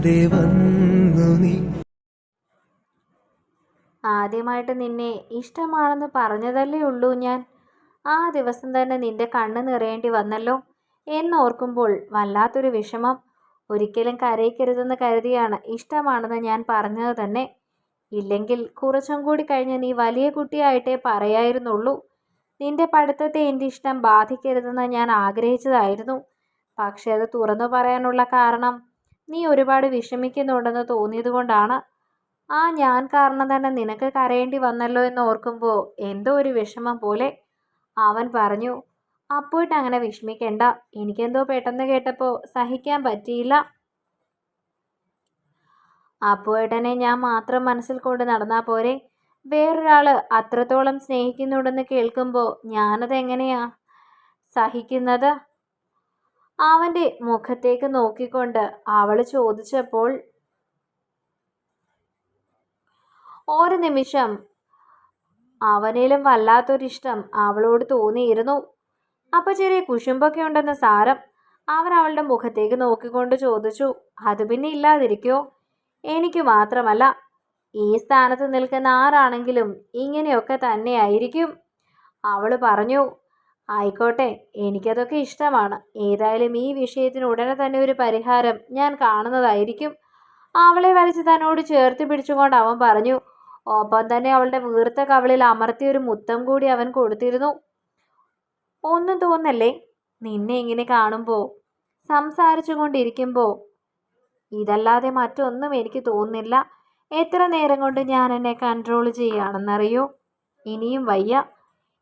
അറിയാതെ വന്നു നീ. ആദ്യമായിട്ട് നിന്നെ ഇഷ്ടമാണെന്ന് പറഞ്ഞതല്ലേ ഉള്ളൂ ഞാൻ. ആ ദിവസം തന്നെ നിന്റെ കണ്ണ് നിറയേണ്ടി വന്നല്ലോ എന്നോർക്കുമ്പോൾ വല്ലാത്തൊരു വിഷമം. ഒരിക്കലും കരയിക്കരുതെന്ന് കരുതിയാണ് ഇഷ്ടമാണെന്ന് ഞാൻ പറഞ്ഞത് തന്നെ. ഇല്ലെങ്കിൽ കുറച്ചും കൂടി കഴിഞ്ഞ് നീ വലിയ കുട്ടിയായിട്ടേ പറയായിരുന്നുള്ളൂ. നിന്റെ പഠിത്തത്തെ എന്റെ ഇഷ്ടം ബാധിക്കരുതെന്ന് ഞാൻ ആഗ്രഹിച്ചതായിരുന്നു. പക്ഷേ അത് തുറന്നു പറയാനുള്ള കാരണം നീ ഒരുപാട് വിഷമിക്കുന്നുണ്ടെന്ന് തോന്നിയതുകൊണ്ടാണ്. ആ ഞാൻ കാരണം തന്നെ നിനക്ക് കരയേണ്ടി വന്നല്ലോ എന്ന് ഓർക്കുമ്പോൾ എന്തോ ഒരു വിഷമം പോലെ അവൻ പറഞ്ഞു അപ്പോയിട്ട് അങ്ങനെ വിഷമിക്കണ്ട. എനിക്കെന്തോ പെട്ടെന്ന് കേട്ടപ്പോൾ സഹിക്കാൻ പറ്റിയില്ല. അപ്പോയിട്ടനെ ഞാൻ മാത്രം മനസ്സിൽ കൊണ്ട് നടന്നാൽ പോരെ. വേറൊരാൾ അത്രത്തോളം സ്നേഹിക്കുന്നുണ്ടെന്ന് കേൾക്കുമ്പോൾ ഞാനത് എങ്ങനെയാ സഹിക്കുന്നത്? അവന്റെ മുഖത്തേക്ക് നോക്കിക്കൊണ്ട് അവൾ ചോദിച്ചപ്പോൾ ഒരു നിമിഷം. അവനിലും വല്ലാത്തൊരിഷ്ടം അവളോട് തോന്നിയിരുന്നു. അപ്പോൾ ചെറിയ കുശുമ്പൊക്കെ ഉണ്ടെന്ന സാരം. അവൻ അവളുടെ മുഖത്തേക്ക് നോക്കിക്കൊണ്ട് ചോദിച്ചു അത് പിന്നെ ഇല്ലാതിരിക്കോ? എനിക്ക് മാത്രമല്ല. ഈ സ്ഥാനത്ത് നിൽക്കുന്ന ആരാണെങ്കിലും ഇങ്ങനെയൊക്കെ തന്നെയായിരിക്കും. അവൾ പറഞ്ഞു ആയിക്കോട്ടെ എനിക്കതൊക്കെ ഇഷ്ടമാണ്. ഏതായാലും ഈ വിഷയത്തിന് ഉടനെ തന്നെ ഒരു പരിഹാരം ഞാൻ കാണുന്നതായിരിക്കും. അവളെ വലിച്ച് തന്നോട് ചേർത്ത് പിടിച്ചുകൊണ്ട് അവൻ പറഞ്ഞു ഒപ്പം തന്നെ അവളുടെ വീർത്ത കവളിൽ അമർത്തിയ ഒരു മുത്തം കൂടി അവൻ കൊടുത്തിരുന്നു. ഒന്നും തോന്നല്ലേ? നിന്നെ ഇങ്ങനെ കാണുമ്പോൾ സംസാരിച്ചു കൊണ്ടിരിക്കുമ്പോൾ ഇതല്ലാതെ മറ്റൊന്നും എനിക്ക് തോന്നുന്നില്ല. എത്ര നേരം കൊണ്ട് ഞാൻ എന്നെ കൺട്രോൾ ചെയ്യുകയാണെന്നറിയോ ഇനിയും വയ്യ.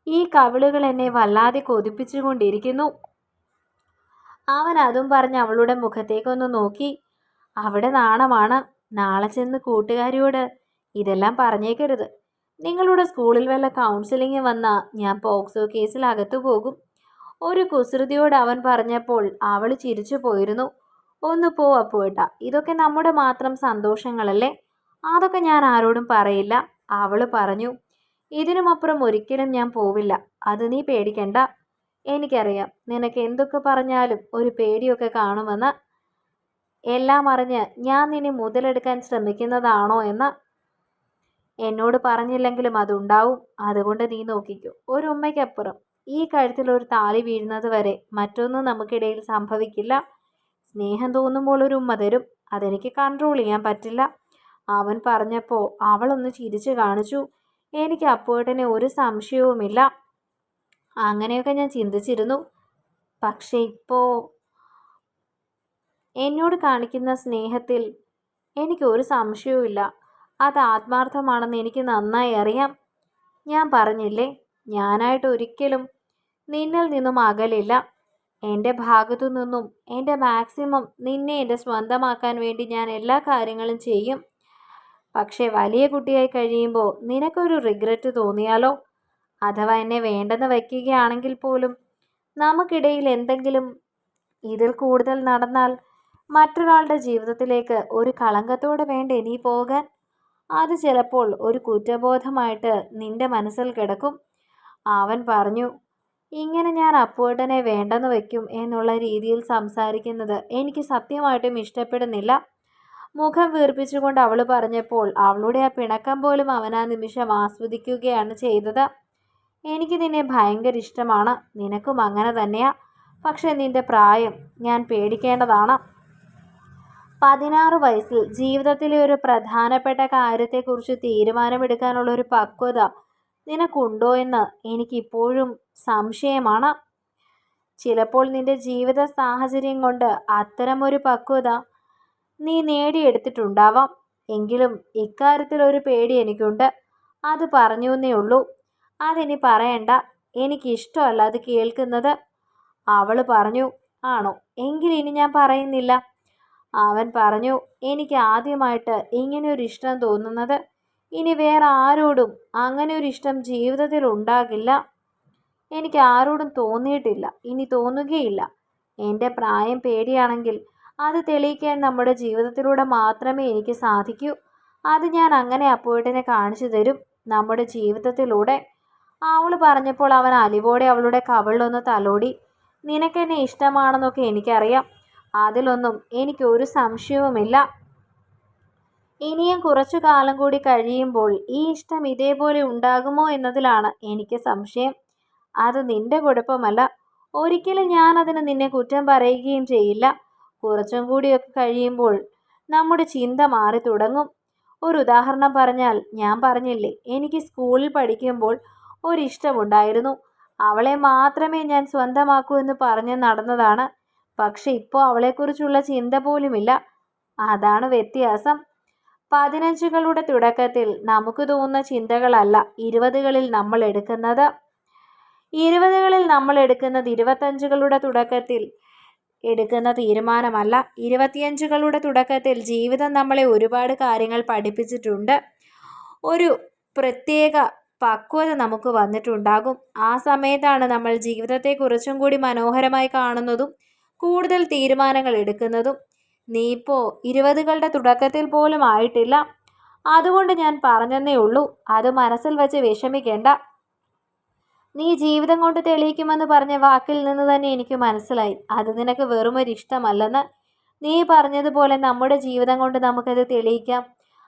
ഈ കവിളുകൾ എന്നെ വല്ലാതെ കൊതിപ്പിച്ചുകൊണ്ടിരിക്കുന്നു. അവൻ അതും പറഞ്ഞ് അവളുടെ മുഖത്തേക്കൊന്ന് നോക്കി. അവിടെ നാണമാണ്. നാളെ ചെന്ന് കൂട്ടുകാരിയോട് ഇതെല്ലാം പറഞ്ഞേക്കരുത്. നിങ്ങളുടെ സ്കൂളിൽ വല്ല കൗൺസിലിംഗ് വന്നാൽ ഞാൻ പോക്സോ കേസിൽ അകത്തു പോകും. ഒരു കുസൃതിയോട് അവൻ പറഞ്ഞപ്പോൾ അവൾ ചിരിച്ചു പോയിരുന്നു. ഒന്ന് പോ അപ്പോട്ടാ ഇതൊക്കെ നമ്മുടെ മാത്രം സന്തോഷങ്ങളല്ലേ? അതൊക്കെ ഞാൻ ആരോടും പറയില്ല അവൾ പറഞ്ഞു. ഇതിനുമപ്പുറം ഒരിക്കലും ഞാൻ പോവില്ല. അത് നീ പേടിക്കണ്ട. എനിക്കറിയാം നിനക്ക് എന്തൊക്കെ പറഞ്ഞാലും ഒരു പേടിയൊക്കെ കാണുമെന്ന് എല്ലാം അറിഞ്ഞ് ഞാൻ നിന്നെ മുതലെടുക്കാൻ ശ്രമിക്കുന്നതാണോ എന്ന് എന്നോട് പറഞ്ഞില്ലെങ്കിലും അതുണ്ടാവും. അതുകൊണ്ട് നീ നോക്കിക്കൂ. ഒരു ഉമ്മയ്ക്കപ്പുറം ഈ കഴുത്തിൽ ഒരു താലി വീഴുന്നത് വരെ മറ്റൊന്നും നമുക്കിടയിൽ സംഭവിക്കില്ല. സ്നേഹം തോന്നുമ്പോൾ ഒരു ഉമ്മ തരും. അതെനിക്ക് കൺട്രോൾ ചെയ്യാൻ പറ്റില്ല. അവൻ പറഞ്ഞപ്പോൾ അവളൊന്ന് ചിരിച്ചു കാണിച്ചു. എനിക്ക് അപ്പോട്ടനെ ഒരു സംശയവുമില്ല. അങ്ങനെയൊക്കെ ഞാൻ ചിന്തിച്ചിരുന്നു. പക്ഷേ ഇപ്പോൾ എന്നോട് കാണിക്കുന്ന സ്നേഹത്തിൽ എനിക്ക് ഒരു സംശയവുമില്ല. അത് ആത്മാർത്ഥമാണെന്ന് എനിക്ക് നന്നായി അറിയാം. ഞാൻ പറഞ്ഞില്ലേ ഞാനായിട്ട് ഒരിക്കലും നിന്നിൽ നിന്നും അകലില്ല. എന്റെ ഭാഗത്തു നിന്നും എന്റെ മാക്സിമം നിന്നെ എന്റെ സ്വന്തമാക്കാൻ വേണ്ടി ഞാൻ എല്ലാ കാര്യങ്ങളും ചെയ്യും. പക്ഷേ വലിയ കുട്ടിയായി കഴിയുമ്പോൾ നിനക്കൊരു റിഗ്രറ്റ് തോന്നിയാലോ? അഥവാ എന്നെ വേണ്ടെന്ന് വയ്ക്കുകയാണെങ്കിൽ പോലും നമുക്കിടയിൽ എന്തെങ്കിലും ഇതിൽ കൂടുതൽ നടന്നാൽ മറ്റൊരാളുടെ ജീവിതത്തിലേക്ക് ഒരു കളങ്കത്തോടെ വേണ്ട ഇനി പോകാൻ? അത് ചിലപ്പോൾ ഒരു കുറ്റബോധമായിട്ട് നിന്റെ മനസ്സിൽ കിടക്കും. അവൻ പറഞ്ഞു ഇങ്ങനെ ഞാൻ അപ്പുവേട്ടനെ വേണ്ടെന്ന് വയ്ക്കും എന്നുള്ള രീതിയിൽ സംസാരിക്കുന്നത് എനിക്ക് സത്യമായിട്ടും ഇഷ്ടപ്പെടുന്നില്ല. മുഖം വീർപ്പിച്ചുകൊണ്ട് അവൾ പറഞ്ഞപ്പോൾ അവളുടെ ആ പിണക്കം പോലും അവൻ ആ നിമിഷം ആസ്വദിക്കുകയാണ് ചെയ്തത്. എനിക്ക് നിന്നെ ഭയങ്കര ഇഷ്ടമാണ്. നിനക്കും അങ്ങനെ തന്നെയാ. പക്ഷെ നിന്റെ പ്രായം ഞാൻ പേടിക്കേണ്ടതാണ്. പതിനാറ് വയസ്സിൽ ജീവിതത്തിലെ ഒരു പ്രധാനപ്പെട്ട കാര്യത്തെക്കുറിച്ച് തീരുമാനമെടുക്കാനുള്ള ഒരു പക്വത നിനക്കുണ്ടോ എന്ന് എനിക്കിപ്പോഴും സംശയമാണ്. ചിലപ്പോൾ നിന്റെ ജീവിത സാഹചര്യം കൊണ്ട് അത്തരമൊരു പക്വത നീ നേടിയെടുത്തിട്ടുണ്ടാവാം. എങ്കിലും ഇക്കാര്യത്തിൽ ഒരു പേടി എനിക്കുണ്ട്. അത് പറഞ്ഞു എന്നേ ഉള്ളൂ. അതിനി പറയണ്ട. എനിക്കിഷ്ടമല്ല അത് കേൾക്കുന്നത്. അവൾ പറഞ്ഞു ആണോ? എങ്കിലിനി ഞാൻ പറയുന്നില്ല. അവൻ പറഞ്ഞു എനിക്ക് ആദ്യമായിട്ട് ഇങ്ങനെ ഒരു ഇഷ്ടം തോന്നുന്നത്. ഇനി വേറെ ആരോടും അങ്ങനെ ഒരു ഇഷ്ടം ജീവിതത്തിൽ ഉണ്ടാകില്ല. എനിക്ക് ആരോടും തോന്നിയിട്ടില്ല. ഇനി തോന്നുകയില്ല. എന്റെ പ്രായം പേടിയാണെങ്കിൽ അത് തെളിയിക്കാൻ നമ്മുടെ ജീവിതത്തിലൂടെ മാത്രമേ എനിക്ക് സാധിക്കൂ. അത് ഞാൻ അങ്ങനെ അപ്പോയിട്ടിനെ കാണിച്ചു തരും. നമ്മുടെ ജീവിതത്തിലൂടെ. അവൾ പറഞ്ഞപ്പോൾ അവൻ അലിവോടെ അവളുടെ കവിളിലൊന്ന് തലോടി. നിനക്കെന്നെ ഇഷ്ടമാണെന്നൊക്കെ എനിക്കറിയാം. അതിലൊന്നും എനിക്കൊരു സംശയവുമില്ല. ഇനിയും കുറച്ചു കാലം കൂടി കഴിയുമ്പോൾ ഈ ഇഷ്ടം ഇതേപോലെ ഉണ്ടാകുമോ എന്നതിലാണ് എനിക്ക് സംശയം. അത് നിന്റെ കുഴപ്പമല്ല. ഒരിക്കലും ഞാനതിന് നിന്നെ കുറ്റം പറയുകയും ചെയ്യില്ല. കുറച്ചും കൂടിയൊക്കെ കഴിയുമ്പോൾ നമ്മുടെ ചിന്ത മാറി തുടങ്ങും. ഒരു ഉദാഹരണം പറഞ്ഞാൽ ഞാൻ പറഞ്ഞില്ലേ എനിക്ക് സ്കൂളിൽ പഠിക്കുമ്പോൾ ഒരിഷ്ടമുണ്ടായിരുന്നു. അവളെ മാത്രമേ ഞാൻ സ്വന്തമാക്കൂ എന്ന് പറഞ്ഞ് നടന്നതാണ്. പക്ഷെ ഇപ്പോൾ അവളെക്കുറിച്ചുള്ള ചിന്ത പോലുമില്ല. അതാണ് വ്യത്യാസം. പതിനഞ്ചുകളുടെ തുടക്കത്തിൽ നമുക്ക് തോന്നുന്ന ചിന്തകളല്ല ഇരുപതുകളിൽ നമ്മൾ എടുക്കുന്നത്. ഇരുപതുകളിൽ നമ്മൾ എടുക്കുന്നത് ഇരുപത്തഞ്ചുകളുടെ തുടക്കത്തിൽ എടുക്കുന്ന തീരുമാനമല്ല. ഇരുപത്തിയഞ്ചുകളുടെ തുടക്കത്തിൽ ജീവിതം നമ്മളെ ഒരുപാട് കാര്യങ്ങൾ പഠിപ്പിച്ചിട്ടുണ്ട്. ഒരു പ്രത്യേക പക്വത നമുക്ക് വന്നിട്ടുണ്ടാകും. ആ സമയത്താണ് നമ്മൾ ജീവിതത്തെ കുറച്ചും കൂടി മനോഹരമായി കാണുന്നതും കൂടുതൽ തീരുമാനങ്ങൾ എടുക്കുന്നതും. നീ ഇപ്പോൾ ഇരുപതുകളുടെ തുടക്കത്തിൽ പോലും ആയിട്ടില്ല. അതുകൊണ്ട് ഞാൻ പറഞ്ഞെന്നേ ഉള്ളൂ. അത് മനസ്സിൽ വെച്ച് വിഷമിക്കേണ്ട. നീ ജീവിതം കൊണ്ട് തെളിയിക്കുമെന്ന് പറഞ്ഞ വാക്കിൽ നിന്ന് തന്നെ എനിക്ക് മനസ്സിലായി. അത് നിനക്ക് വെറുമൊരു ഇഷ്ടമല്ലെന്ന് നീ പറഞ്ഞതുപോലെ നമ്മുടെ ജീവിതം കൊണ്ട് നമുക്കത് തെളിയിക്കാം.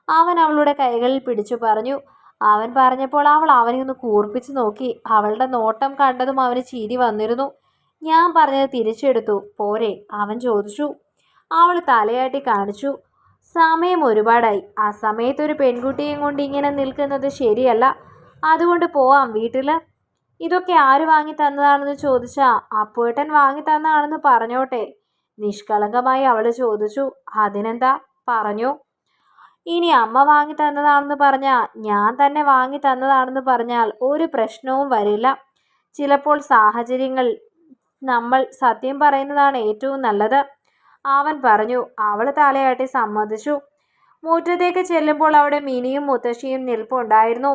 അവൻ അവളുടെ കൈകളിൽ പിടിച്ചു പറഞ്ഞു. അവൻ പറഞ്ഞപ്പോൾ അവൾ അവനെ ഒന്ന് കൂർപ്പിച്ച് നോക്കി. അവളുടെ നോട്ടം കണ്ടതും അവന് ചിരി വന്നിരുന്നു. ഞാൻ പറഞ്ഞത് തിരിച്ചെടുത്തു. പോരെ അവൻ ചോദിച്ചു. അവൾ തലയാട്ടി കാണിച്ചു. സമയം ഒരുപാടായി. ആ സമയത്ത് ഒരു പെൺകുട്ടിയും കൊണ്ട് ഇങ്ങനെ നിൽക്കുന്നത് ശരിയല്ല. അതുകൊണ്ട് പോവാം വീട്ടിൽ ഇതൊക്കെ ആര് വാങ്ങി തന്നതാണെന്ന് ചോദിച്ചാ അപ്പുവേട്ടൻ വാങ്ങി തന്നതാണെന്ന് പറഞ്ഞോട്ടെ. നിഷ്കളങ്കമായി അവൾ ചോദിച്ചു അതിനെന്താ? പറഞ്ഞു. ഇനി അമ്മ വാങ്ങി തന്നതാണെന്ന് പറഞ്ഞാൽ ഞാൻ തന്നെ വാങ്ങി തന്നതാണെന്ന് പറഞ്ഞാൽ ഒരു പ്രശ്നവും വരില്ല. ചിലപ്പോൾ സാഹചര്യങ്ങൾ നമ്മൾ സത്യം പറയുന്നതാണ് ഏറ്റവും നല്ലത്. അവൻ പറഞ്ഞു അവൾ തലയാട്ടി സമ്മതിച്ചു. മുറ്റത്തേക്ക് ചെല്ലുമ്പോൾ അവിടെ മിനിയും മുത്തശ്ശിയും നിൽപ്പുണ്ടായിരുന്നു.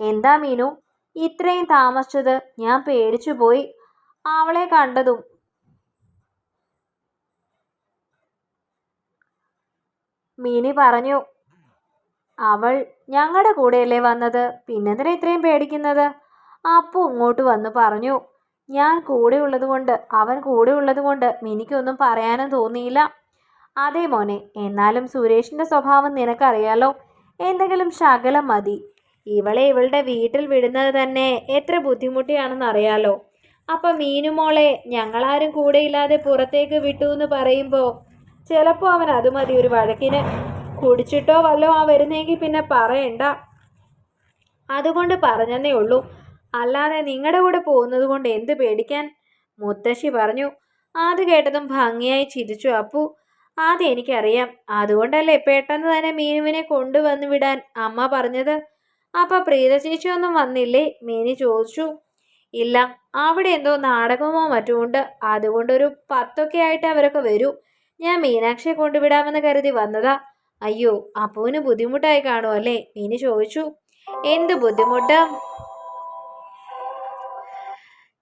എന്താ മീനു? ഇത്രയും താമസിച്ചത് ഞാൻ പേടിച്ചുപോയി അവളെ കണ്ടതും മിനി പറഞ്ഞു അവൾ ഞങ്ങളുടെ കൂടെയല്ലേ വന്നത്? പിന്നെന്തിനാ ഇത്രയും പേടിക്കുന്നത്? അപ്പു ഇങ്ങോട്ട് വന്ന് പറഞ്ഞു ഞാൻ കൂടെ ഉള്ളതുകൊണ്ട് അവൻ കൂടെ ഉള്ളതുകൊണ്ട് മിനിക്കൊന്നും പറയാനും തോന്നിയില്ല. അതേ മോനെ എന്നാലും സുരേഷിന്റെ സ്വഭാവം നിനക്കറിയാലോ. എന്തെങ്കിലും ശകലം മതി. ഇവളെ ഇവളുടെ വീട്ടിൽ വിടുന്നത് തന്നെ എത്ര ബുദ്ധിമുട്ടിയാണെന്നറിയാലോ അപ്പം മീനുമോളെ ഞങ്ങളാരും കൂടെ ഇല്ലാതെ പുറത്തേക്ക് വിട്ടു എന്ന് പറയുമ്പോൾ ചിലപ്പോൾ അവൻ അത് മതി ഒരു വഴക്കിന് കുടിച്ചിട്ടോ വല്ലോ ആ വരുന്നെങ്കിൽ പിന്നെ പറയണ്ട. അതുകൊണ്ട് പറഞ്ഞെന്നേ ഉള്ളൂ. അല്ലാതെ നിങ്ങളുടെ കൂടെ പോകുന്നത് കൊണ്ട് എന്ത് പേടിക്കാൻ? മുത്തശ്ശി പറഞ്ഞു അത് കേട്ടതും ഭംഗിയായി ചിരിച്ചു അപ്പു. അത് എനിക്കറിയാം. അതുകൊണ്ടല്ലേ പെട്ടെന്ന് തന്നെ മീനുവിനെ കൊണ്ടുവന്നു വിടാൻ അമ്മ പറഞ്ഞത്? അപ്പം പ്രീത ചേച്ചിയൊന്നും വന്നില്ലേ? മേനി ചോദിച്ചു. ഇല്ല അവിടെ എന്തോ നാടകമോ മറ്റോ ഉണ്ട്. അതുകൊണ്ടൊരു പത്തൊക്കെ ആയിട്ട് അവരൊക്കെ വരൂ. ഞാൻ മീനാക്ഷിയെ കൊണ്ടുവിടാമെന്ന് കരുതി വന്നതാ. അയ്യോ അപ്പുവിന് ബുദ്ധിമുട്ടായി കാണുമോ അല്ലേ? മീനി ചോദിച്ചു. എന്ത് ബുദ്ധിമുട്ട്?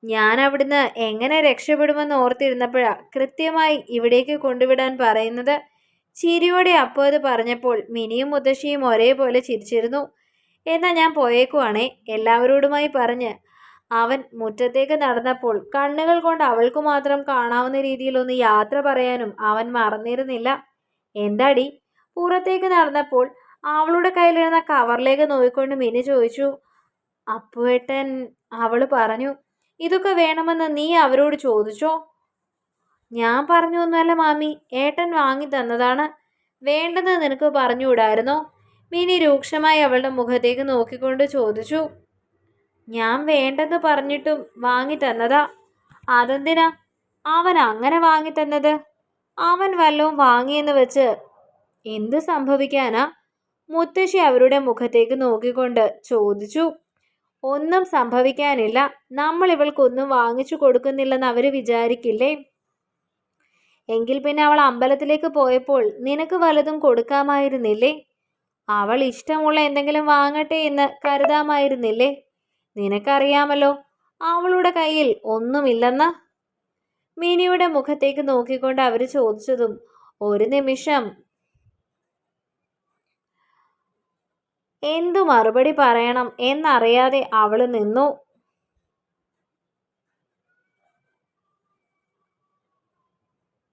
ഞാൻ അവിടുന്ന് എങ്ങനെ രക്ഷപ്പെടുമെന്ന് ഓർത്തിരുന്നപ്പോഴാ കൃത്യമായി ഇവിടേക്ക് കൊണ്ടുവിടാൻ പറയുന്നത്. ചിരിയോടെ അപ്പോ അത് പറഞ്ഞപ്പോൾ മിനിയും മുത്തശ്ശിയും ഒരേപോലെ ചിരിച്ചിരുന്നു. എന്നാൽ ഞാൻ പോയേക്കുവാണേ. എല്ലാവരോടുമായി പറഞ്ഞ് അവൻ മുറ്റത്തേക്ക് നടന്നപ്പോൾ കണ്ണുകൾ കൊണ്ട് അവൾക്ക് മാത്രം കാണാവുന്ന രീതിയിലൊന്ന് യാത്ര പറയാനും അവൻ മറന്നിരുന്നില്ല. എന്താടി? പുറത്തേക്ക് നടന്നപ്പോൾ അവളുടെ കയ്യിലിരുന്ന കവറിലേക്ക് നോക്കിക്കൊണ്ട് മിനി ചോദിച്ചു. അപ്പുവേട്ടൻ അവൾ പറഞ്ഞു ഇതൊക്കെ വേണമെന്ന് നീ അവരോട് ചോദിച്ചോ? ഞാൻ പറഞ്ഞു ഒന്നുമല്ല മാമി. ഏട്ടൻ വാങ്ങി തന്നതാണ്. വേണ്ടെന്ന് നിനക്ക് പറഞ്ഞുകൂടായിരുന്നോ? മിനി രൂക്ഷമായി അവളുടെ മുഖത്തേക്ക് നോക്കിക്കൊണ്ട് ചോദിച്ചു ഞാൻ വേണ്ടെന്ന് പറഞ്ഞിട്ടും വാങ്ങി തന്നതാ? അതെന്തിനാ? അവൻ അങ്ങനെ വാങ്ങി തന്നത്? അവൻ വല്ലതും വാങ്ങിയെന്ന് വെച്ച് എന്ത് സംഭവിക്കാനാ? മുത്തശ്ശി അവരുടെ മുഖത്തേക്ക് നോക്കിക്കൊണ്ട് ചോദിച്ചു ഒന്നും സംഭവിക്കാനില്ല. നമ്മൾ ഇവൾക്കൊന്നും വാങ്ങിച്ചു കൊടുക്കുന്നില്ലെന്ന് അവർ വിചാരിക്കില്ലേ? എങ്കിൽ പിന്നെ അവൾ അമ്പലത്തിലേക്ക് പോയപ്പോൾ നിനക്ക് വലതും കൊടുക്കാമായിരുന്നില്ലേ? അവൾ ഇഷ്ടമുള്ള എന്തെങ്കിലും വാങ്ങട്ടെ എന്ന് കരുതാമായിരുന്നില്ലേ? നിനക്കറിയാമല്ലോ അവളുടെ കയ്യിൽ ഒന്നുമില്ലെന്ന്. മിനിയുടെ മുഖത്തേക്ക് നോക്കിക്കൊണ്ട് അവർ ചോദിച്ചതും ഒരു നിമിഷം. എന്തു മറുപടി പറയണം എന്നറിയാതെ അവൾ നിന്നു.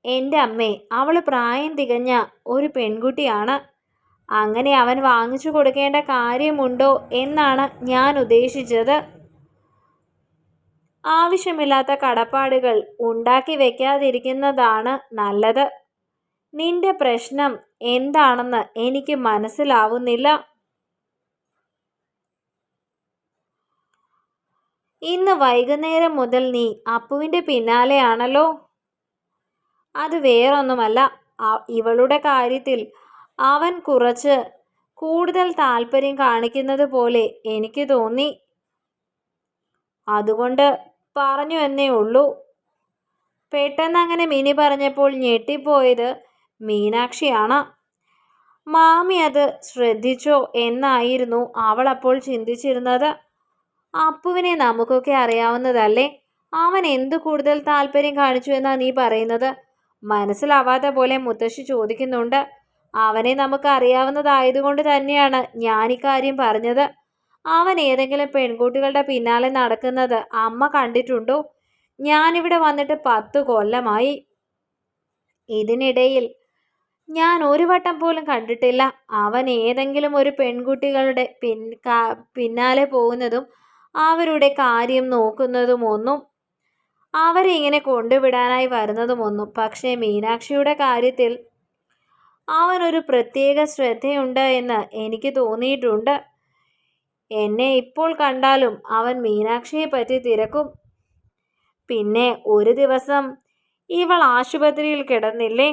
എന്റെ അമ്മേ അവൾ പ്രായം തികഞ്ഞ ഒരു പെൺകുട്ടിയാണ്. അങ്ങനെ അവൻ വാങ്ങിച്ചു കൊടുക്കേണ്ട കാര്യമുണ്ടോ എന്നാണ് ഞാൻ ഉദ്ദേശിച്ചത്. ആവശ്യമില്ലാത്ത കടപ്പാടുകൾ ഉണ്ടാക്കി വെക്കാതിരിക്കുന്നതാണ് നല്ലത്. നിന്റെ പ്രശ്നം എന്താണെന്ന് എനിക്ക് മനസ്സിലാവുന്നില്ല. ഇന്ന് വൈകുന്നേരം മുതൽ നീ അപ്പുവിന്റെ പിന്നാലെയാണല്ലോ. അത് വേറൊന്നുമല്ല. ഇവളുടെ കാര്യത്തിൽ അവൻ കുറച്ച് കൂടുതൽ താല്പര്യം കാണിക്കുന്നത് പോലെ എനിക്ക് തോന്നി. അതുകൊണ്ട് പറഞ്ഞു എന്നേ ഉള്ളൂ. പെട്ടെന്ന് അങ്ങനെ മിനി പറഞ്ഞപ്പോൾ ഞെട്ടിപ്പോയത് മീനാക്ഷിയാണ്. മാമി അത് ശ്രദ്ധിച്ചോ എന്നായിരുന്നു അവൾ അപ്പോൾ ചിന്തിച്ചിരുന്നത്. അപ്പുവിനെ നമുക്കൊക്കെ അറിയാവുന്നതല്ലേ? അവൻ എന്തു കൂടുതൽ താല്പര്യം കാണിച്ചു എന്നാ നീ പറയുന്നത്? മനസ്സിലാവാത്ത പോലെ മുത്തശ്ശി ചോദിക്കുന്നുണ്ട്. അവനെ നമുക്ക് അറിയാവുന്നതായതുകൊണ്ട് തന്നെയാണ് ഞാൻ ഇക്കാര്യം പറഞ്ഞത്. അവൻ ഏതെങ്കിലും പെൺകുട്ടികളുടെ പിന്നാലെ നടക്കുന്നത് അമ്മ കണ്ടിട്ടുണ്ടോ? ഞാനിവിടെ വന്നിട്ട് പത്ത് കൊല്ലമായി. ഇതിനിടയിൽ ഞാൻ ഒരു വട്ടം പോലും കണ്ടിട്ടില്ല. അവൻ ഏതെങ്കിലും ഒരു പെൺകുട്ടികളുടെ പിൻ പിന്നാലെ പോകുന്നതും അവരുടെ കാര്യം നോക്കുന്നതും ഒന്നും അവരെ ഇങ്ങനെ കൊണ്ടുവിടാനായി വരുന്നതുമൊന്നും. പക്ഷേ മീനാക്ഷിയുടെ കാര്യത്തിൽ അവനൊരു പ്രത്യേക ശ്രദ്ധയുണ്ട് എന്ന് എനിക്ക് തോന്നിയിട്ടുണ്ട്. എന്നെ ഇപ്പോൾ കണ്ടാലും അവൻ മീനാക്ഷിയെ പറ്റി തിരക്കും. പിന്നെ ഒരു ദിവസം ഇവൾ ആശുപത്രിയിൽ കിടന്നില്ലേ?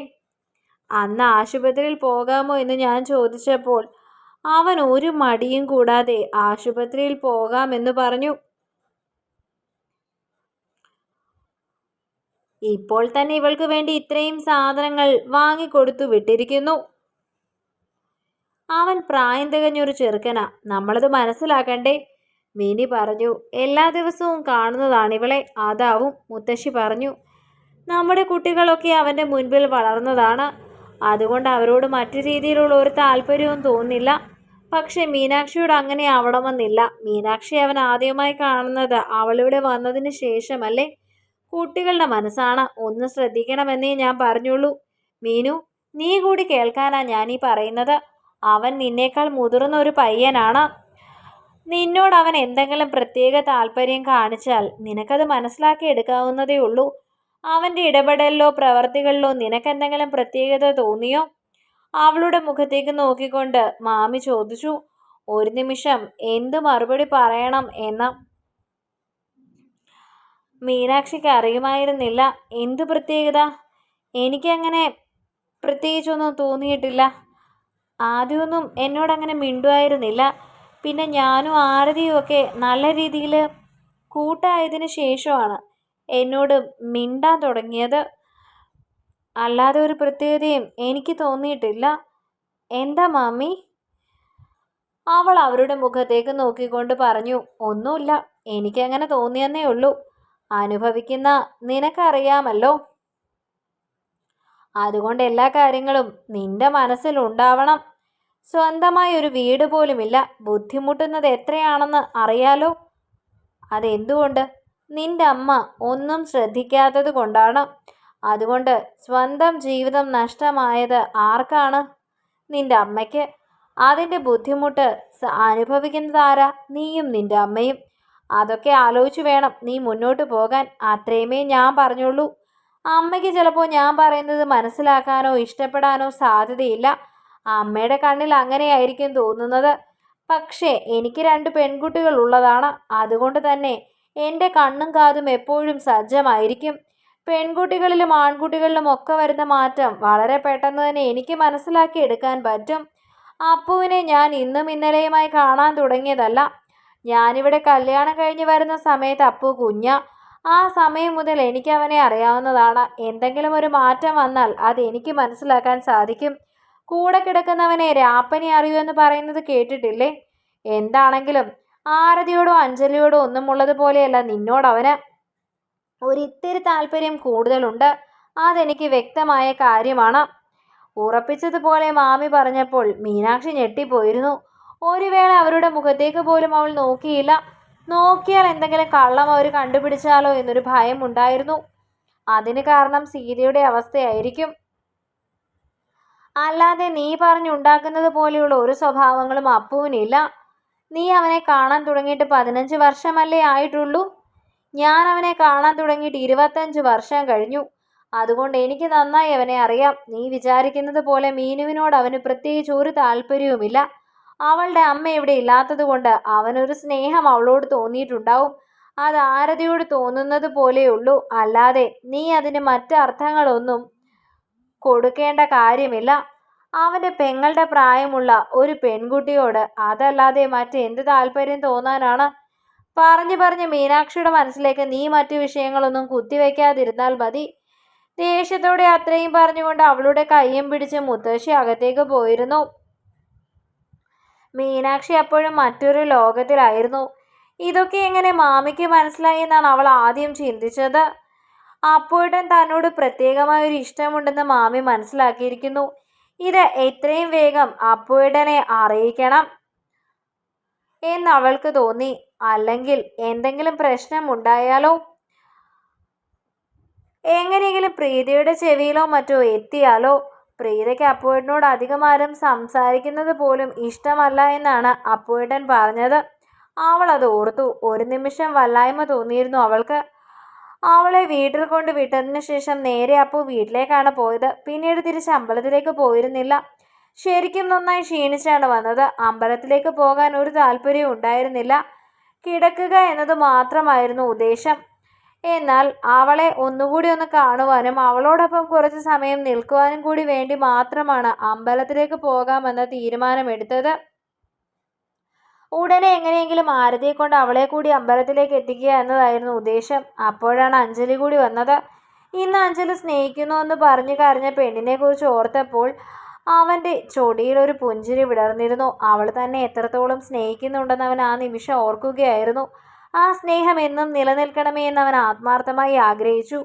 അന്ന് ആശുപത്രിയിൽ പോകാമോ എന്ന് ഞാൻ ചോദിച്ചപ്പോൾ അവൻ ഒരു മടിയും കൂടാതെ ആശുപത്രിയിൽ പോകാമെന്ന് പറഞ്ഞു. ഇപ്പോൾ തന്നെ ഇവൾക്ക് വേണ്ടി ഇത്രയും സാധനങ്ങൾ വാങ്ങിക്കൊടുത്തു വിട്ടിരിക്കുന്നു. അവൻ പ്രായം തികഞ്ഞൊരു ചെറുക്കനാ. നമ്മളത് മനസ്സിലാക്കണ്ടേ? മിനി പറഞ്ഞു എല്ലാ ദിവസവും കാണുന്നതാണ് ഇവളെ. അതാവും മുത്തശ്ശി പറഞ്ഞു. നമ്മുടെ കുട്ടികളൊക്കെ അവന്റെ മുൻപിൽ വളർന്നതാണ്. അതുകൊണ്ട് അവരോട് മറ്റു രീതിയിലുള്ള ഒരു താല്പര്യവും തോന്നില്ല പക്ഷെ മീനാക്ഷിയോട് അങ്ങനെ ആവണമെന്നില്ല. മീനാക്ഷി അവൻ ആദ്യമായി കാണുന്നത് അവളിവിടെ വന്നതിന് ശേഷമല്ലേ? കുട്ടികളുടെ മനസ്സാണ്. ഒന്ന് ശ്രദ്ധിക്കണമെന്നേ ഞാൻ പറഞ്ഞുള്ളൂ. മീനു നീ കൂടി കേൾക്കാനാ ഈ പറയുന്നത്. അവൻ നിന്നേക്കാൾ മുതിർന്ന ഒരു പയ്യനാണ്. നിന്നോട് അവൻ എന്തെങ്കിലും പ്രത്യേക താല്പര്യം കാണിച്ചാൽ നിനക്കത് മനസ്സിലാക്കി എടുക്കാവുന്നതേ ഉള്ളൂ. അവന്റെ ഇടപെടലിലോ പ്രവർത്തികളിലോ നിനക്കെന്തെങ്കിലും പ്രത്യേകത തോന്നിയോ? അവളുടെ മുഖത്തേക്ക് നോക്കിക്കൊണ്ട് മാമി ചോദിച്ചു ഒരു നിമിഷം എന്ത് മറുപടി പറയണം എന്ന്? മീനാക്ഷിക്ക് അറിയുമായിരുന്നില്ല. എന്ത് പ്രത്യേകത? എനിക്കങ്ങനെ പ്രത്യേകിച്ചൊന്നും തോന്നിയിട്ടില്ല. ആദ്യമൊന്നും എന്നോടങ്ങനെ മിണ്ടുമായിരുന്നില്ല. പിന്നെ ഞാനും ആരതിയും ഒക്കെ നല്ല രീതിയിൽ കൂട്ടായതിന് ശേഷമാണ് എന്നോട് മിണ്ടാൻ തുടങ്ങിയത്. അല്ലാതെ ഒരു പ്രത്യേകതയും എനിക്ക് തോന്നിയിട്ടില്ല. എന്താ മാമി? അവൾ അവരുടെ മുഖത്തേക്ക് നോക്കിക്കൊണ്ട് പറഞ്ഞു ഒന്നുമില്ല. എനിക്കങ്ങനെ തോന്നിയെന്നേ ഉള്ളൂ. അനുഭവിക്കുന്ന നിനക്കറിയാമല്ലോ. അതുകൊണ്ട് എല്ലാ കാര്യങ്ങളും നിന്റെ മനസ്സിലുണ്ടാവണം. സ്വന്തമായി ഒരു വീട് പോലുമില്ല. ബുദ്ധിമുട്ടുന്നത് എത്രയാണെന്ന് അറിയാലോ. അതെന്തുകൊണ്ട്? നിന്റെ അമ്മ ഒന്നും ശ്രദ്ധിക്കാത്തത് കൊണ്ടാണ്. അതുകൊണ്ട് സ്വന്തം ജീവിതം നഷ്ടമായത് ആർക്കാണ്? നിന്റെ അമ്മയ്ക്ക്. അതിന്റെ ബുദ്ധിമുട്ട് അനുഭവിക്കുന്നതാരാ നീയും നിന്റെ അമ്മയും. അതൊക്കെ ആലോചിച്ച് വേണം നീ മുന്നോട്ട് പോകാൻ. അത്രയുമേ ഞാൻ പറഞ്ഞുള്ളൂ. അമ്മയ്ക്ക് ചിലപ്പോൾ ഞാൻ പറയുന്നത് മനസ്സിലാക്കാനോ ഇഷ്ടപ്പെടാനോ സാധ്യതയില്ല. അമ്മയുടെ കണ്ണിൽ അങ്ങനെയായിരിക്കും തോന്നുന്നത്. പക്ഷേ എനിക്ക് രണ്ട് പെൺകുട്ടികൾ ഉള്ളതാണ്. അതുകൊണ്ട് തന്നെ എന്റെ കണ്ണും കാതും എപ്പോഴും സജ്ജമായിരിക്കും. പെൺകുട്ടികളിലും ആൺകുട്ടികളിലും ഒക്കെ വരുന്ന മാറ്റം വളരെ പെട്ടെന്ന് തന്നെ എനിക്ക് മനസ്സിലാക്കി എടുക്കാൻ പറ്റും. അപ്പുവിനെ ഞാൻ ഇന്നും ഇന്നലെയുമായി കാണാൻ തുടങ്ങിയതല്ല. ഞാനിവിടെ കല്യാണം കഴിഞ്ഞ് വരുന്ന സമയത്ത് അപ്പു കുഞ്ഞ ആ സമയം മുതൽ എനിക്ക് അവനെ അറിയാവുന്നതാണ്. എന്തെങ്കിലും ഒരു മാറ്റം വന്നാൽ അത് എനിക്ക് മനസ്സിലാക്കാൻ സാധിക്കും. കൂടെ കിടക്കുന്നവനെ രാപ്പനെ അറിയൂ എന്ന് പറയുന്നത് കേട്ടിട്ടില്ലേ? എന്താണെങ്കിലും ആരതിയോടോ അഞ്ജലിയോടോ ഒന്നും ഉള്ളതുപോലെയല്ല നിന്നോടവന്. ഒരിത്തിരി താല്പര്യം കൂടുതലുണ്ട്. അതെനിക്ക് വ്യക്തമായ കാര്യമാണ്. ഉറപ്പിച്ചതുപോലെ മാമി പറഞ്ഞപ്പോൾ മീനാക്ഷി ഞെട്ടിപ്പോയിരുന്നു. ഒരു വേള അവരുടെ മുഖത്തേക്ക് പോലും അവൾ നോക്കിയില്ല. നോക്കിയാൽ എന്തെങ്കിലും കള്ളം അവർ കണ്ടുപിടിച്ചാലോ എന്നൊരു ഭയം ഉണ്ടായിരുന്നു. അതിന് കാരണം സീതയുടെ അവസ്ഥയായിരിക്കും. അല്ലാതെ നീ പറഞ്ഞുണ്ടാക്കുന്നത് പോലെയുള്ള ഒരു സ്വഭാവങ്ങളും അപ്പുവിനില്ല. നീ അവനെ കാണാൻ തുടങ്ങിയിട്ട് പതിനഞ്ച് വർഷമല്ലേ ആയിട്ടുള്ളൂ? ഞാൻ അവനെ കാണാൻ തുടങ്ങിയിട്ട് ഇരുപത്തഞ്ച് വർഷം കഴിഞ്ഞു. അതുകൊണ്ട് എനിക്ക് നന്നായി അവനെ അറിയാം. നീ വിചാരിക്കുന്നത് പോലെ മീനുവിനോട് അവന് പ്രത്യേകിച്ച് ഒരു താല്പര്യവുമില്ല. അവളുടെ അമ്മ ഇവിടെ ഇല്ലാത്തത് കൊണ്ട് അവനൊരു സ്നേഹം അവളോട് തോന്നിയിട്ടുണ്ടാവും. അത് ആരതിയോട് തോന്നുന്നത് പോലെയുള്ളൂ അല്ലാതെ നീ അതിന് മറ്റ് അർത്ഥങ്ങളൊന്നും കൊടുക്കേണ്ട കാര്യമില്ല. അവന്റെ പെങ്ങളുടെ പ്രായമുള്ള ഒരു പെൺകുട്ടിയോട് അതല്ലാതെ മറ്റെന്ത് താല്പര്യം തോന്നാനാണ്? പറഞ്ഞു പറഞ്ഞ് മീനാക്ഷിയുടെ മനസ്സിലേക്ക് നീ മറ്റു വിഷയങ്ങളൊന്നും കുത്തിവെക്കാതിരുന്നാൽ മതി. ദേഷ്യത്തോടെ അത്രയും പറഞ്ഞുകൊണ്ട് അവളുടെ കയ്യും പിടിച്ച് മുത്തശ്ശി അകത്തേക്ക് പോയിരുന്നു. മീനാക്ഷി അപ്പോഴും മറ്റൊരു ലോകത്തിലായിരുന്നു. ഇതൊക്കെ എങ്ങനെ മാമിക്ക് മനസ്സിലായി എന്നാണ് അവൾ ആദ്യം ചിന്തിച്ചത്. അപ്പോഴും തന്നോട് പ്രത്യേകമായ ഒരു ഇഷ്ടമുണ്ടെന്ന് മാമി മനസ്സിലാക്കിയിരിക്കുന്നു. ഇത് എത്രയും വേഗം അപ്പോയിടനെ അറിയിക്കണം എന്ന് അവൾക്ക് തോന്നി. അല്ലെങ്കിൽ എന്തെങ്കിലും പ്രശ്നമുണ്ടായാലോ എങ്ങനെയെങ്കിലും പ്രീതിയുടെ ചെവിയിലോ മറ്റോ എത്തിയാലോ? പ്രീതയ്ക്ക് അധികം ആരും സംസാരിക്കുന്നത് പോലും ഇഷ്ടമല്ല എന്നാണ് അപ്പുവേട്ടൻ പറഞ്ഞത്. അവൾ അത് ഓർത്തു. ഒരു നിമിഷം വല്ലായ്മ തോന്നിയിരുന്നു അവൾക്ക്. അവളെ വീട്ടിൽ കൊണ്ട് വിട്ടതിന് ശേഷം നേരെ അപ്പു വീട്ടിലേക്കാണ് പോയത്. പിന്നീട് തിരിച്ച് അമ്പലത്തിലേക്ക് പോയിരുന്നില്ല. ശരിക്കും നന്നായി ക്ഷീണിച്ചാണ് വന്നത്. അമ്പലത്തിലേക്ക് പോകാൻ ഒരു താല്പര്യവും ഉണ്ടായിരുന്നില്ല. കിടക്കുക എന്നത് മാത്രമായിരുന്നു ഉദ്ദേശം. എന്നാൽ അവളെ ഒന്നുകൂടി ഒന്ന് കാണുവാനും അവളോടൊപ്പം കുറച്ച് സമയം നിൽക്കുവാനും കൂടി വേണ്ടി മാത്രമാണ് അമ്പലത്തിലേക്ക് പോകാമെന്ന തീരുമാനമെടുത്തത്. ഉടനെ എങ്ങനെയെങ്കിലും ആരതിയെ കൊണ്ട് അവളെ കൂടി അമ്പലത്തിലേക്ക് എത്തിക്കുക എന്നതായിരുന്നു ഉദ്ദേശം. അപ്പോഴാണ് അഞ്ജലി കൂടി വന്നത്. ഇന്ന് അഞ്ജലി സ്നേഹിക്കുന്നു എന്ന് പറഞ്ഞു കരഞ്ഞ പെണ്ണിനെ കുറിച്ച് ഓർത്തപ്പോൾ അവന്റെ ചൊടിയിൽ ഒരു പുഞ്ചിരി വിടർന്നിരുന്നു. അവൾ തന്നെ എത്രത്തോളം സ്നേഹിക്കുന്നുണ്ടെന്ന് അവൻ ആ നിമിഷം ഓർക്കുകയായിരുന്നു. ആ സ്നേഹം എന്നും നിലനിൽക്കണമേ എന്ന് അവൻ ആത്മാർത്ഥമായി ആഗ്രഹിച്ചു.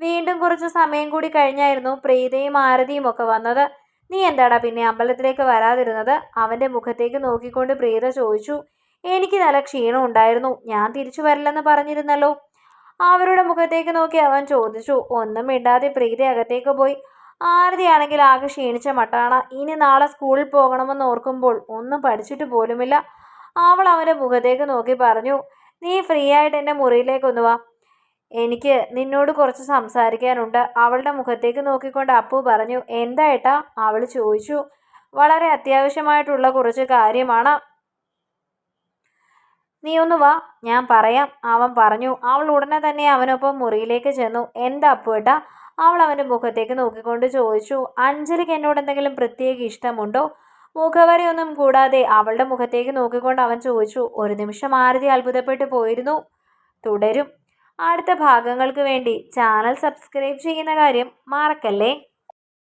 വീണ്ടും കുറച്ച് സമയം കൂടി കഴിഞ്ഞായിരുന്നു പ്രീതയും ആരതിയും ഒക്കെ വന്നത്. നീ എന്താടാ പിന്നെ അമ്പലത്തിലേക്ക് വരാതിരുന്നത്? അവന്റെ മുഖത്തേക്ക് നോക്കിക്കൊണ്ട് പ്രീത ചോദിച്ചു. എനിക്ക് നല്ല ക്ഷീണം ഉണ്ടായിരുന്നു. ഞാൻ തിരിച്ചു വരില്ലെന്ന് പറഞ്ഞിരുന്നല്ലോ. അവരുടെ മുഖത്തേക്ക് നോക്കി അവൻ ചോദിച്ചു. ഒന്നും മിണ്ടാതെ പ്രീത അകത്തേക്ക് പോയി. ആരതിയാണെങ്കിൽ ആകെ ക്ഷീണിച്ച മട്ടാണ്. ഇനി നാളെ സ്കൂളിൽ പോകണമെന്ന് ഓർക്കുമ്പോൾ ഒന്നും പഠിച്ചിട്ട് പോലുമില്ല. അവൾ അവന്റെ മുഖത്തേക്ക് നോക്കി പറഞ്ഞു. നീ ഫ്രീ ആയിട്ട് എന്റെ മുറിയിലേക്ക് ഒന്ന് വാ. എനിക്ക് നിന്നോട് കുറച്ച് സംസാരിക്കാനുണ്ട്. അവളുടെ മുഖത്തേക്ക് നോക്കിക്കൊണ്ട് അപ്പു പറഞ്ഞു എന്തായിട്ടാ അവൾ ചോദിച്ചു വളരെ അത്യാവശ്യമായിട്ടുള്ള കുറച്ച് കാര്യമാണ്. നീ ഒന്ന് വാ ഞാൻ പറയാം. അവൻ പറഞ്ഞു അവൾ ഉടനെ തന്നെ അവനൊപ്പം മുറിയിലേക്ക് ചെന്നു. എന്താ അപ്പു ഏട്ടാ? അവൾ അവന്റെ മുഖത്തേക്ക് നോക്കിക്കൊണ്ട് ചോദിച്ചു അഞ്ജലിക്ക് എന്നോട് എന്തെങ്കിലും പ്രത്യേക ഇഷ്ടമുണ്ടോ? മുഖവരെയൊന്നും കൂടാതെ അവളുടെ മുഖത്തേക്ക് നോക്കിക്കൊണ്ട് അവൻ ചോദിച്ചു ഒരു നിമിഷം ആരതി അത്ഭുതപ്പെട്ടു പോയിരുന്നു? തുടരും. അടുത്ത ഭാഗങ്ങൾക്ക് വേണ്ടി ചാനൽ സബ്സ്ക്രൈബ് ചെയ്യുന്ന കാര്യം മറക്കല്ലേ?